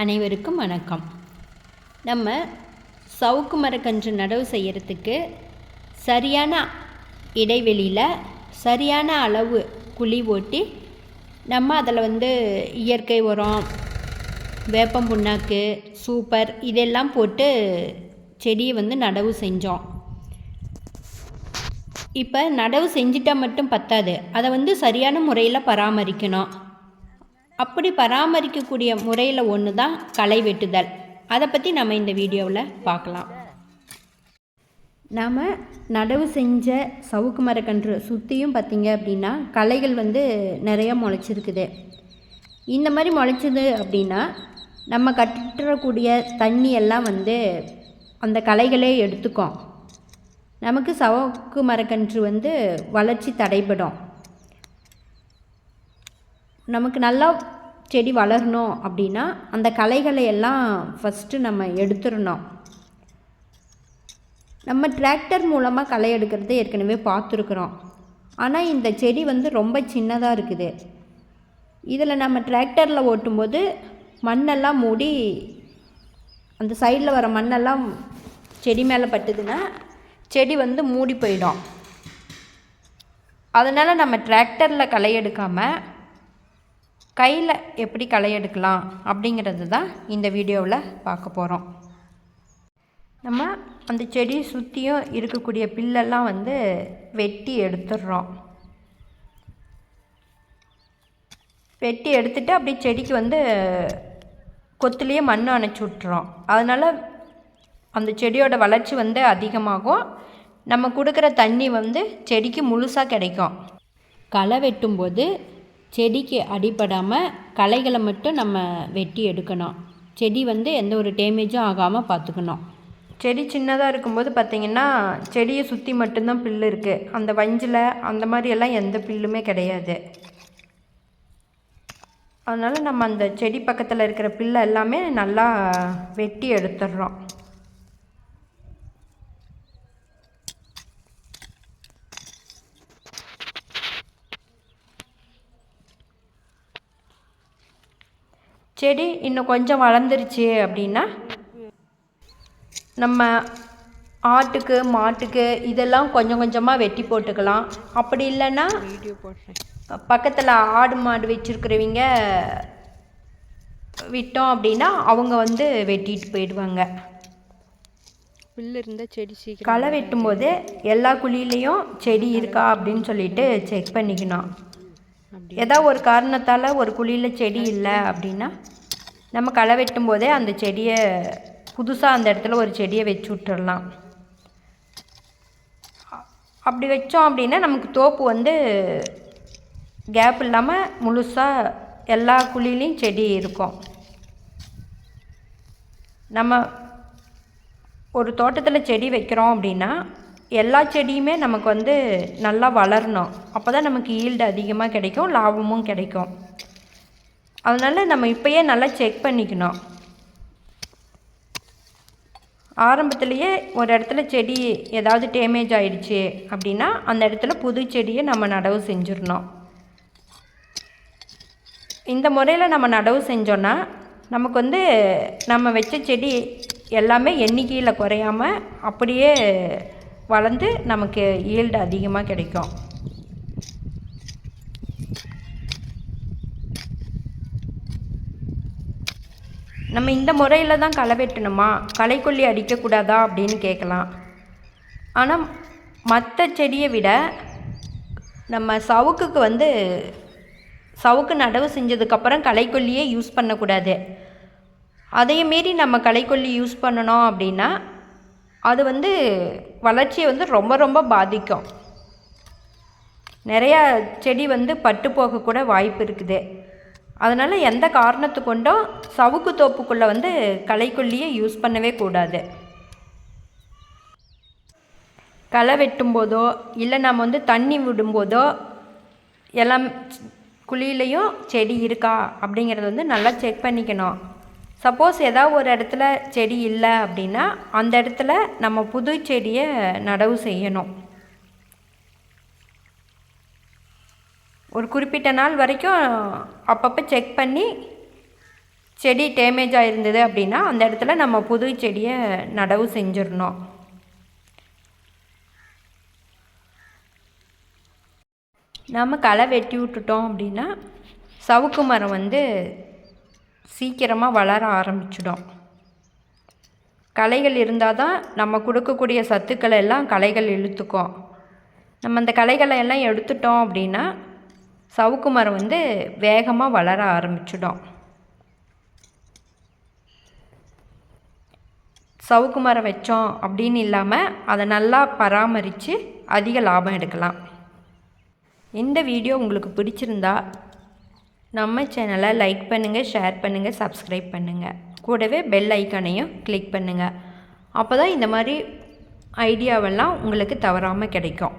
அனைவருக்கும் வணக்கம். நம்ம சவுக்கு மரக்கன்று நடவு செய்கிறதுக்கு சரியான இடைவெளியில் சரியான அளவு குழி ஓட்டி நம்ம அதில் வந்து இயற்கை உரம் வேப்பம் புண்ணாக்கு சூப்பர் இதெல்லாம் போட்டு செடியை வந்து நடவு செஞ்சோம். இப்போ நடவு செஞ்சிட்டா மட்டும் பத்தாது. அதை வந்து சரியான முறையில் பராமரிக்கணும். அப்படி பராமரிக்கக்கூடிய முறையில் ஒன்று தான் களை வெட்டுதல். அதை பற்றி நம்ம இந்த வீடியோவில் பார்க்கலாம் நாம் நடவு செஞ்ச சவுக்கு மரக்கன்று சுற்றியும் பார்த்திங்க அப்படின்னா களைகள் வந்து நிறையா முளைச்சிருக்குது. இந்த மாதிரி முளைச்சது அப்படின்னா நம்ம கட்டுறக்கூடிய தண்ணி எல்லாம் வந்து அந்த களைகளே எடுத்துக்கும். நமக்கு சவுக்கு மரக்கன்று வந்து வளர்ச்சி தடைபடும். நமக்கு நல்லா செடி வளரணும் அப்படின்னா அந்த களைகளை எல்லாம் ஃபஸ்ட்டு நம்ம எடுத்துடணும். நம்ம டிராக்டர் மூலமாக களை எடுக்கிறது ஏற்கனவே பார்த்துருக்குறோம். ஆனால் இந்த செடி வந்து ரொம்ப சின்னதாக இருக்குது. இதில் நம்ம டிராக்டரில் ஓட்டும்போது மண்ணெல்லாம் மூடி அந்த சைடில் வர மண்ணெல்லாம் செடி மேலே பட்டுதுன்னா செடி வந்து மூடி போயிடும். அதனால் நம்ம டிராக்டரில் களை எடுக்காமல் கையில் எப்படி களை எடுக்கலாம் அப்படிங்கிறது தான் இந்த வீடியோவில் பார்க்க போகிறோம் நம்ம அந்த செடி சுற்றியும் இருக்கக்கூடிய பில்லெல்லாம் வந்து வெட்டி எடுத்துடுறோம். வெட்டி எடுத்துட்டு அப்படியே செடிக்கு வந்து கொத்துலேயே மண் அணைச்சி விட்டுறோம். அதனால் அந்த செடியோட வளர்ச்சி வந்து அதிகமாகும். நம்ம கொடுக்குற தண்ணி வந்து செடிக்கு முழுசாக கிடைக்கும். களை வெட்டும்போது செடிக்கு அடிபடாமல் களைகளை மட்டும் நம்ம வெட்டி எடுக்கணும். செடி வந்து எந்த ஒரு டேமேஜும் ஆகாமல் பார்த்துக்கணும். செடி சின்னதாக இருக்கும்போது பார்த்திங்கன்னா செடியை சுற்றி மட்டும்தான் பில்லு இருக்குது அந்த வஞ்சில் அந்த மாதிரியெல்லாம் எந்த புல்லுமே கிடையாது. அதனால் நம்ம அந்த செடி பக்கத்தில் இருக்கிற பில்லை எல்லாமே நல்லா வெட்டி எடுத்துடுறோம். செடி இன்னும் கொஞ்சம் வளர்ந்துருச்சு அப்படின்னா நம்ம ஆட்டுக்கு மாட்டுக்கு இதெல்லாம் கொஞ்சம் கொஞ்சமாக வெட்டி போட்டுக்கலாம். அப்படி இல்லைன்னா பக்கத்தில் ஆடு மாடு வச்சுருக்கிறவங்க விட்டோம் அப்படின்னா அவங்க வந்து வெட்டிட்டு போயிடுவாங்க. புல் இருந்தால் செடி சீக்கிரம் களை வெட்டும்போது எல்லா குழியிலையும் செடி இருக்கா அப்படின்னு சொல்லிட்டு செக் பண்ணிக்கணும். ஏதோ ஒரு காரணத்தால் ஒரு குழியில் செடி இல்லை அப்படின்னா நம்ம களை வெட்டும் போதே அந்த செடியை புதுசாக அந்த இடத்துல ஒரு செடியை வச்சு விட்டுறலாம். அப்படி வச்சோம் அப்படின்னா நமக்கு தோப்பு வந்து கேப் இல்லாமல் முழுசாக எல்லா குழியிலையும் செடி இருக்கும். நம்ம ஒரு தோட்டத்தில் செடி வைக்கிறோம் அப்படின்னா எல்லா செடியுமே நமக்கு வந்து நல்லா வளரணும். அப்போ தான் நமக்கு ஈல்டு அதிகமாக கிடைக்கும் லாபமும் கிடைக்கும். அதனால் நம்ம இப்போயே நல்லா செக் பண்ணிக்கணும். ஆரம்பத்துலேயே ஒரு இடத்துல செடி ஏதாவது டேமேஜ் ஆயிடுச்சு அப்படின்னா அந்த இடத்துல புது செடியை நம்ம நடவு செஞ்சிடணும். இந்த முறையில் நம்ம நடவு செஞ்சோன்னா நமக்கு வந்து நம்ம வச்ச செடி எல்லாமே எண்ணிக்கையில் குறையாமல் அப்படியே வளர்ந்து நமக்கு ஈல்டு அதிகமாக கிடைக்கும். நம்ம இந்த முறையில் தான் களை வெட்டணுமா? களைக்கொல்லி அடிக்கக்கூடாதா அப்படின்னு கேட்கலாம். ஆனால் மற்ற செடியை விட நம்ம சவுக்குக்கு வந்து சவுக்கு நடவு செஞ்சதுக்கப்புறம் களைக்கொல்லியே யூஸ் பண்ணக்கூடாது. அதையும் மீறி நம்ம களைக்கொல்லி யூஸ் பண்ணணும் அப்படின்னா அது வந்து வளர்ச்சியை வந்து ரொம்ப ரொம்ப பாதிக்கும். நிறையா செடி வந்து பட்டு போகக்கூட வாய்ப்பு இருக்குது. அதனால் எந்த காரணத்து கொண்டும் சவுக்கு தோப்புக்குள்ளே வந்து களைக்கொல்லியை யூஸ் பண்ணவே கூடாது. களை வெட்டும்போதோ இல்லை நம்ம வந்து தண்ணி விடும்போதோ எல்லாம் குழியிலையும் செடி இருக்கா அப்படிங்கிறத வந்து நல்லா செக் பண்ணிக்கணும். சப்போஸ் ஏதாவது ஒரு இடத்துல செடி இல்லை அப்படின்னா அந்த இடத்துல நம்ம புது செடியை நடவு செய்யணும். ஒரு குறிப்பிட்ட நாள் வரைக்கும் அப்பப்போ செக் பண்ணி செடி டேமேஜாக இருந்தது அப்படின்னா அந்த இடத்துல நம்ம புது செடியை நடவு செஞ்சிடணும். நம்ம களை வெட்டி விட்டுட்டோம் அப்படின்னா சவுக்கு மரம் வந்து சீக்கிரமாக வளர ஆரம்பிச்சிடும். கலைகள் இருந்தால் தான் நம்ம கொடுக்கக்கூடிய சத்துக்களை எல்லாம் கலைகள் இழுத்துக்கும். நம்ம அந்த கலைகளை எல்லாம் எடுத்துட்டோம் அப்படின்னா சவுக்கு மரம் வந்து வேகமாக வளர ஆரம்பிச்சிடும். சவுக்கு மரம் வச்சோம் அப்படின்னு இல்லாமல் அதை நல்லா பராமரித்து அதிக லாபம் எடுக்கலாம். இந்த வீடியோ உங்களுக்கு பிடிச்சிருந்தா நம்ம சேனலை லைக் பண்ணுங்கள் ஷேர் பண்ணுங்கள் சப்ஸ்கிரைப் பண்ணுங்கள் கூடவே பெல் ஐக்கானையும் கிளிக் பண்ணுங்கள் அப்போ தான் இந்த மாதிரி ஐடியாவெல்லாம் உங்களுக்கு தவறாமல் கிடைக்கும்.